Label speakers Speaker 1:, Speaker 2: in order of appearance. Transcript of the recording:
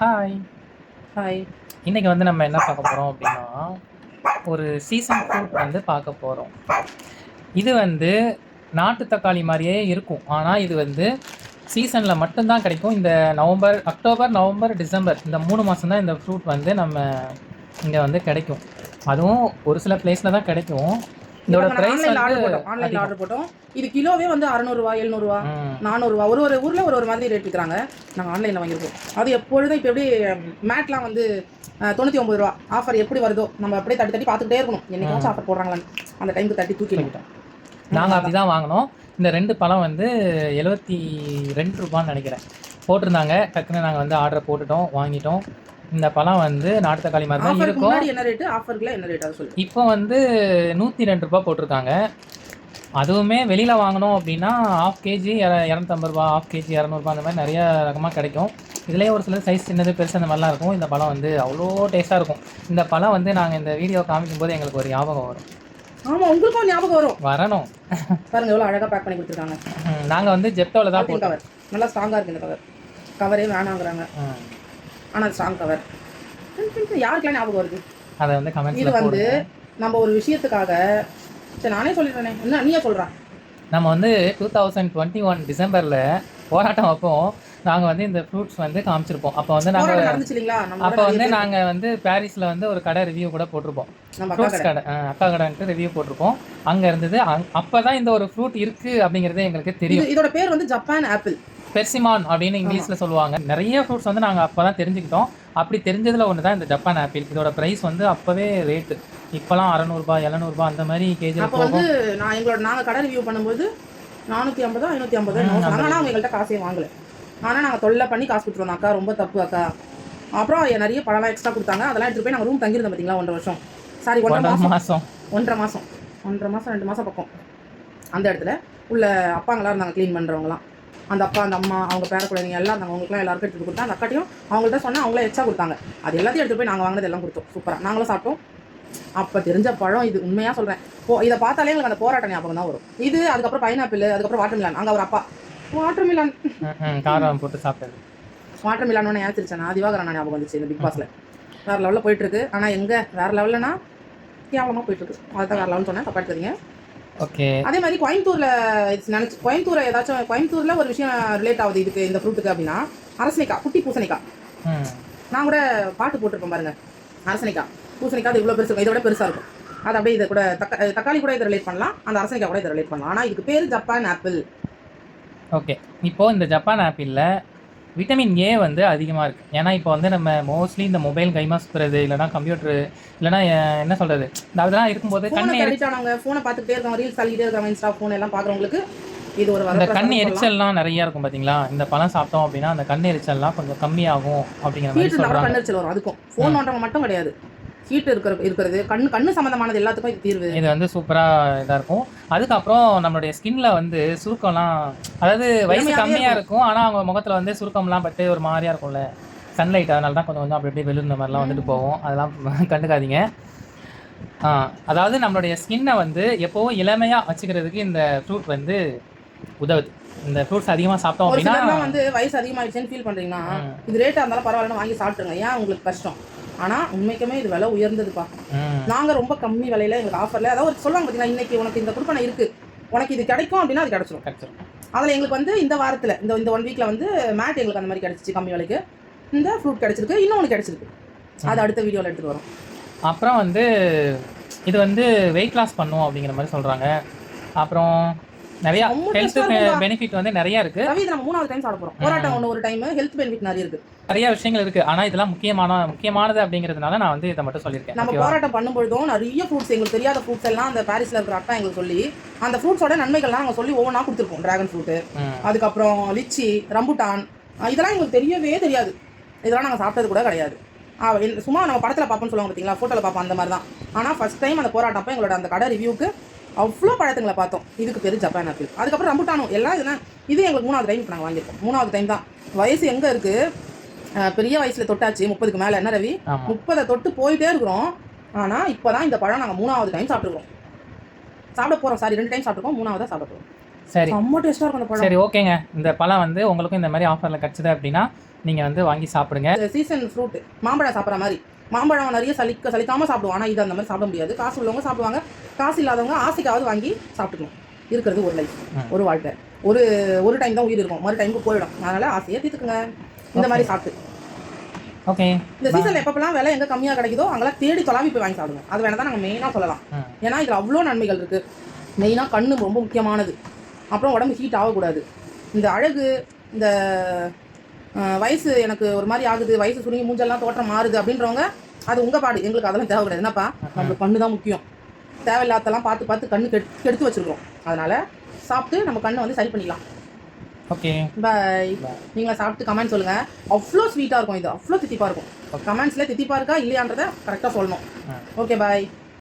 Speaker 1: Hi
Speaker 2: hi
Speaker 1: இன்னைக்கு வந்து நம்ம என்ன பார்க்க போகிறோம் அப்படின்னா ஒரு சீசன் ஃப்ரூட் வந்து பார்க்க போகிறோம் இது வந்து நாட்டு தக்காளி மாதிரியே இருக்கும். ஆனால் இது வந்து சீசனில் மட்டும்தான் கிடைக்கும். இந்த நவம்பர் அக்டோபர் நவம்பர் டிசம்பர் இந்த மூணு மாதம் தான் இந்த ஃப்ரூட் வந்து நம்ம இங்கே வந்து கிடைக்கும். அதுவும் ஒரு சில பிளேஸில் தான் கிடைக்கும். இதோட ப்ரைஸ்
Speaker 2: ஆன்லைன்ல ஆர்டர் போட்டோம். ஆன்லைன்ல. ஆர்டர் போட்டோம். இது கிலோவே வந்து அறநூறுவா எழுநூறுவா நானூறுவா. ஒரு ஒரு ஊர்ல ஒரு ஒரு மாதிரி ரேட் விற்கிறாங்க நாங்கள் ஆன்லைனில் வாங்கியிருக்கோம். அது எப்பொழுதும் இப்போ எப்படி மேட்லாம் வந்து அஹ், தொண்ணூற்றி ஒம்பது ரூபா. ஆஃபர் எப்படி வருதோ நம்ம அப்படியே தட்டி தட்டி பார்த்துக்கிட்டே இருக்கணும். என்னைக்காச்சும் ஆஃபர் போடுறாங்களான்னு. அந்த டைமுக்கு தட்டி தூக்கி விட்டோம்
Speaker 1: நாங்கள் அப்படி தான் வாங்கினோம். இந்த ரெண்டு பழம் வந்து எழுபத்தி ரெண்டு ரூபான்னு நினைக்கிறேன். போட்டிருந்தாங்க. டக்குன்னு நாங்கள் வந்து ஆர்டர் போட்டுட்டோம் வாங்கிட்டோம். இந்த பழம் வந்து நாட்டு தக்காளி மாதிரி தான் இருக்கும்.
Speaker 2: என்ன ரேட்டு ஆஃபருக்குலாம் என்ன ரேட் சொல்லு.
Speaker 1: இப்போ வந்து நூற்றி ரெண்டு ரூபா போட்டிருக்காங்க. அதுவுமே வெளியில் வாங்கினோம் அப்படின்னா ஆஃப் கேஜி இரநூத்தம்பது ரூபா ஆஃப் கேஜி இரநூறுபா அந்த மாதிரி நிறைய ரகமாக கிடைக்கும். இதுலேயே ஒரு சில சைஸ் சின்னது பெருசு அந்த மாதிரிலாம் இருக்கும். இந்த பழம் வந்து அவ்வளோ டேஸ்ட்டாக இருக்கும். இந்த பழம் வந்து நாங்கள் இந்த வீடியோ காமிக்கும் போது எங்களுக்கு ஒரு ஞாபகம் வரும்.
Speaker 2: ஆமா உங்களுக்கும் ஞாபகம் வரும்.
Speaker 1: வரணும்.
Speaker 2: பாருங்க எவ்வளோ அழகா பேக் பண்ணி கொடுத்துருக்காங்க.
Speaker 1: நாங்கள் வந்து ஜெப்டோவில் தான் போட்டோம்.
Speaker 2: நல்லா ஸ்ட்ராங்கா இருக்கு இந்த கவர் கவரே வேணாங்கிறாங்க. ஆனால் ஸ்ட்ராங் கவர் யாருக்கெல்லாம் ஞாபகம் வருது?
Speaker 1: அதை வந்து
Speaker 2: இது
Speaker 1: கமெண்ட்ஸில்
Speaker 2: வந்து நம்ம ஒரு விஷயத்துக்காக சரி நானே சொல்லிடுறேனே. என்ன நீயே சொல்றா.
Speaker 1: நம்ம வந்து டூ தௌசண்ட் டுவெண்ட்டி ஒன் டிசம்பரில் போராட்டம் அப்போ நாங்கள் வந்து இந்த ஃப்ரூட்ஸ் வந்து காமிச்சிருப்போம். அப்போ வந்து நாங்கள் அப்போ வந்து நாங்கள் வந்து பாரிஸில் வந்து ஒரு கடை ரிவ்யூ கூட போட்டிருப்போம். ஃப்ரூட்ஸ்
Speaker 2: கடை.
Speaker 1: அக்கா கடைன்ட்டு ரிவ்யூ போட்டிருப்போம். அங்கே இருந்தது அப்போ தான் இந்த ஒரு ஃப்ரூட் இருக்குது அப்படிங்கிறதே எங்களுக்கு தெரியும்.
Speaker 2: இது இதோட பேர் வந்து ஜப்பான் ஆப்பிள்
Speaker 1: பெர்சிமான் அப்படின்னு இங்கிலீஷில் சொல்லுவாங்க. நிறைய ஃப்ரூட்ஸ் வந்து நாங்கள் அப்போ தான் தெரிஞ்சுக்கிட்டோம். அப்படி தெரிஞ்சதில் ஒன்று தான் இந்த ஜப்பான் ஆப்பிள் இதோட ப்ரைஸ் வந்து அப்போவே ரேட்டு இப்போலாம் அறநூறுபா எழுநூறுபா அந்த மாதிரி கேஜியில்
Speaker 2: அப்போ வந்து நான் எங்களோட நாங்க கடை ரிவ்யூ பண்ணும்போது நானூற்றி ஐம்பதோ ஐநூற்றி ஐம்பதோ ஆனால் அவங்க எங்கள்கிட்ட காசே வாங்கல. ஆனால் நாங்கள் தொல்லை பண்ணி காசு கொடுத்துருவோம். அக்கா ரொம்ப தப்பு அக்கா. அப்புறம் நிறைய பழம்லாம் எக்ஸ்ட்ரா கொடுத்தாங்க. அதெல்லாம் எடுத்துட்டு போய் நாங்கள் ரூம் தங்கியிருந்தோம் பார்த்தீங்களா ஒன்றரை வருஷம். சாரி ஒன்றரை மாதம் ஒன்றரை மாதம் ஒன்றரை மாதம் ரெண்டு மாதம் பக்கம். அந்த இடத்துல உள்ள அப்பாங்களாம் இருந்தாங்க க்ளீன் பண்ணுறவங்களாம் அந்த அப்பா அந்த அம்மா அவங்க பேர குழந்தைங்க எல்லாம் இருந்தாங்க அவங்களுக்குலாம் எல்லாருக்கும் எடுத்து கொடுத்தா அந்த அக்காட்டையும் அவங்கள்ட்ட சொன்னால் அவங்களே எக்ஸ்ட்ரா கொடுத்தாங்க. அது எல்லாத்தையும் எடுத்து போய் நாங்கள் வாங்கினது எல்லாம் கொடுத்தோம். சூப்பராக நாங்களும் சாப்பிட்டோம். அப்போ தெரிஞ்ச பழம் இது. உண்மையாக சொல்கிறேன் போ இதை பார்த்தாலே எங்களுக்கு அந்த போராட்ட ஞாபகம் தான் வரும். இது அதுக்கப்புறம் பைனாப்பிள் அதுக்கப்புறம் வாட்டர் மிலான் அங்கே ஒரு அப்பா. வாட்டர் மிலான்
Speaker 1: காரம் போட்டு சாப்பிட்டது
Speaker 2: வாட்டர் மிலான்னு ஏற்றிருச்சேன் நான் ஞாபகம் வந்துச்சு இந்த பிக் பாஸில் வேறு லெவலில் போயிட்டுருக்கு ஆனால் எங்கே வேறு லெவல்லனா கேவலமாக போயிட்டுருக்கு அதுதான் வேறு லெவல்னு சொன்னேன். தப்பா எடுத்துறீங்க அதே மாதிரி கோயம்புத்தூர்ல நினைச்சு கோயம்புத்தூர் ஏதாச்சும் கோயம்புத்தூர்ல ஒரு விஷயம் ரிலேட் ஆகுது இதுக்கு இந்த ஃப்ரூட்டுக்கு அப்படின்னா அரசனிக்காய் குட்டி பூசணிக்காய் நான் கூட பாட்டு போட்டிருப்பேன் பாருங்க. அரசனிக்காய் பூசணிக்காய் அது இவ்வளோ பெருசு இதோட பெருசா இருக்கும். அது அப்படியே இதை கூட தக்கா தக்காளி கூட இதை ரிலேட் பண்ணலாம். அந்த அரசனிக்காய் கூட இதை ரிலேட் பண்ணலாம். ஆனால் இதுக்கு பேர் ஜப்பான் ஆப்பிள்.
Speaker 1: ஓகே. இப்போ இந்த ஜப்பான் ஆப்பிளில் விட்டமின் ஏ வந்து அதிகமாக இருக்குது ஏன்னா இப்போ வந்து நம்ம மோஸ்ட்லி இந்த மொபைல் கைமா சுற்றுறது இல்லைனா கம்ப்யூட்டரு இல்லைனா என்ன சொல்கிறது இந்த அதெல்லாம் இருக்கும்போது
Speaker 2: ஃபோனை
Speaker 1: கண்ணு எரி
Speaker 2: அடிக்ட் ஆனவங்க ஃபோனை பார்த்துட்டே இருக்காங்க ரீல்ஸ் தள்ளிட்டே இருக்காங்க இன்ஸ்டா ஃபோன் எல்லாம் பார்க்குறவங்களுக்கு இது ஒரு
Speaker 1: இந்த
Speaker 2: வரப்பிரசாதம்னு
Speaker 1: கண். எரிச்சல்லாம் நிறைய இருக்கும் பார்த்தீங்களா இந்த பழம் சாப்பிட்டோம் அப்படின்னா அந்த கண் எரிச்சல்லாம் கொஞ்சம் கம்மியாகும் அப்படிங்கிற மாதிரி சொல்கிறாங்க
Speaker 2: அதுக்கும் ஃபோன் நோண்டவங்க மட்டும் கிடையாது. ஹீட் இருக்கிற இருக்கிறது. கண்ணு கண்ணு சம்மந்தமானது எல்லாத்துக்கும் இது தீர்வு.
Speaker 1: இது வந்து சூப்பராக இதாக இருக்கும். அதுக்கப்புறம் நம்மளுடைய ஸ்கின்ல வந்து சுருக்கம்லாம் அதாவது வயசு கம்மியாக இருக்கும். ஆனால் அவங்க முகத்தில் வந்து சுருக்கம்லாம் பட்டு ஒரு மாதிரியா இருக்கும்ல. சன்லைட் அதனால தான் கொஞ்சம் கொஞ்சம் அப்படி அப்படியே வெளியிருந்த மாதிரிலாம் வந்துட்டு போகும். அதெல்லாம் கண்டுக்காதீங்க. ஆ அதாவது நம்மளுடைய ஸ்கின்னை வந்து எப்போவும் இளமையாக வச்சுக்கிறதுக்கு இந்த ஃப்ரூட் வந்து உதவுது. இந்த ஃப்ரூட்ஸ் அதிகமாக சாப்பிட்டோம் அப்படின்னா
Speaker 2: வந்து வயசு அதிகமாயிடுச்சுன்னு ஃபீல் பண்றீங்கன்னா
Speaker 1: ம்.
Speaker 2: இது ரேட்டா இருந்தாலும் பரவாயில்லன்னு வாங்கி சாப்பிட்டுருங்க. ஏன் உங்களுக்கு கஷ்டம்? ஆனா உண்மைக்குமே இது விலை உயர்ந்ததுப்பா.
Speaker 1: ம்,
Speaker 2: நாங்க ரொம்ப கம்மி விலையில எங்களுக்கு ஆஃபர்ல அதாவது ஒரு சொல்லுவாங்க பாத்தீங்கன்னா இன்னைக்கு உனக்கு இந்த குடுப்பனை இருக்கு உனக்கு இது கிடைக்கும் அப்படின்னா அது கிடைச்சிரும்.
Speaker 1: கிடைச்சிரும்.
Speaker 2: அதுல எங்களுக்கு வந்து இந்த வாரத்துல இந்த இந்த ஒன் வீக்ல வந்து மேட் எங்களுக்கு அந்த மாதிரி கிடைச்சிச்சு கம்மி விலைக்கு. இந்த ஃப்ரூட் கிடைச்சிருக்கு இன்னொன்று கிடைச்சிருக்கு. அது அடுத்த வீடியோல எடுத்துட்டு வரோம்.
Speaker 1: அப்புறம் வந்து இது வந்து வெயிட் லாஸ் பண்ணும் அப்படிங்கிற மாதிரி சொல்கிறாங்க அப்புறம் நிறையா ஹெல்த். பெனிஃபிட் வந்து நிறைய இருக்கு.
Speaker 2: இது நம்ம மூணாவது டைம் சாப்பிட போறோம். போராட்டம் ஒன்று ஒரு டைம் ஹெல்த் பெனிஃபிட் நிறைய இருக்கு.
Speaker 1: நிறைய விஷயங்கள் இருக்கு. ஆனா இதெல்லாம் முக்கியமான முக்கியமானது அப்படிங்கிறதுனால நான் வந்து இதை மட்டும் சொல்லியிருக்கேன்.
Speaker 2: நம்ம போராட்டம் பண்ணும்பொழுதும் நிறைய ஃப்ரூட்ஸ் எங்களுக்கு தெரியாத ஃப்ரூட்ஸ் எல்லாம் அந்த பாரிஸ்ல இருக்கிற அக்கா எங்களுக்கு சொல்லி அந்த ஃப்ரூட்ஸோட நன்மைகள்லாம் நாங்கள் சொல்லி ஒவ்வொன்றா கொடுத்துருப்போம். டிராகன் ஃப்ரூட்டு
Speaker 1: ம்,
Speaker 2: அதுக்கப்புறம் லிச்சி ரம்புட்டான் இதெல்லாம் எங்களுக்கு தெரியவே தெரியாது. இதெல்லாம் நாங்கள் சாப்பிட்டது கூட கிடையாது. சும்மா நம்ம படத்தில் பார்ப்போம்னு சொல்லுவாங்க பார்த்தீங்களா ஃபோட்டோவில் பார்ப்போம் அந்த மாதிரி தான் ஆனால் ஃபஸ்ட் டைம் அந்த போராட்டம் அப்போ எங்களோட அந்த கடை ரிவ்யூக்கு அவ்வளோ பழத்துங்களை பார்த்தோம். இதுக்கு பேர் ஜப்பான் ஆப்பிள் அதுக்கப்புறம் ரம்புட்டானும் எல்லாம் இதெல்லாம் இது எங்களுக்கு மூணாவது டைம் நாங்கள் வாங்கியிருக்கோம். மூணாவது டைம் தான். வயசு எங்கே இருக்குது பெரிய வயசில் தொட்டாச்சு முப்பதுக்கு மேலே. என்ன ரவி? முப்பதை தொட்டு போயிட்டே இருக்கிறோம். ஆனால் இப்போ தான் இந்த பழம் நாங்கள் மூணாவது டைம் சாப்பிட்ருக்கோம் சாப்பிட போகிறோம் சாரி ரெண்டு டைம் சாப்பிட்ருக்கோம் மூணாவதாக சாப்பிட போகிறோம்
Speaker 1: சரி.
Speaker 2: செம்ம டேஸ்ட்டாக இருக்கும் அந்த பழம்.
Speaker 1: சரி ஓகேங்க. இந்த பழம் வந்து உங்களுக்கும் இந்த மாதிரி ஆஃபரில் கிடச்சிது அப்படின்னா நீங்கள் வந்து வாங்கி சாப்பிடுங்க.
Speaker 2: சீசன் ஃப்ரூட் மாம்பழம் சாப்பிட்ற மாதிரி. மாம்பழம் நிறைய சலிக்க சலிக்காமல் சாப்பிடுவோம். ஆனால் இது அந்த மாதிரி சாப்பிட முடியாது. காசு உள்ளவங்க சாப்பிடுவாங்க. காசு இல்லாதவங்க ஆசைக்காவது வாங்கி சாப்பிட்டுக்கணும் இருக்கிறது ஒரு லைஃப். ஒரு வாழ்க்கை. ஒரு ஒரு டைம் தான் உயிர் இருக்கும். மறு டைமுக்கு போயிடும். அதனால ஆசையை தீர்த்துக்குங்க. இந்த மாதிரி சாப்பிட்டு.
Speaker 1: ஓகே
Speaker 2: இந்த சீசன் எப்பப்பெல்லாம் விலை எங்க கம்மியாக கிடைக்குதோ அங்கெல்லாம் தேடி தொலாவி போய் வாங்கி சாப்பிடுங்க. அது வேணா தான் நாங்கள் மெயினாக சொல்லலாம். ஏன்னா இதில் அவ்வளோ நன்மைகள் இருக்குது மெயினாக கண்ணு ரொம்ப முக்கியமானது. அப்புறம் உடம்பு ஹீட் ஆகக்கூடாது. இந்த அழகு இந்த வயசு எனக்கு ஒரு மாதிரி ஆகுது வயசு சுருங்கி மூஞ்செல்லாம் தோற்றம் மாறுது அப்படின்றவங்க அது உங்கள் பாடு. எங்களுக்கு அதெல்லாம் தேவை கிடையாது என்னப்பா? நம்மளுக்கு கண்ணு தான் முக்கியம். தேவையில்லாதெல்லாம் பார்த்து பார்த்து கண்ணு கெட் கெடுத்து வச்சுருக்கோம் அதனால் சாப்பிட்டு நம்ம கண்ணை வந்து சரி பண்ணிக்கலாம்.
Speaker 1: ஓகே.
Speaker 2: பாய் நீங்களும் சாப்பிட்டு கமெண்ட் சொல்லுங்கள் அவ்வளோ ஸ்வீட்டாக இருக்கும் இது. அவ்வளோ தித்திப்பாக இருக்கும். கமெண்ட்ஸில் தித்திப்பாக இருக்கா இல்லையான்றதை கரெக்டாக சொல்லணும். Okay bye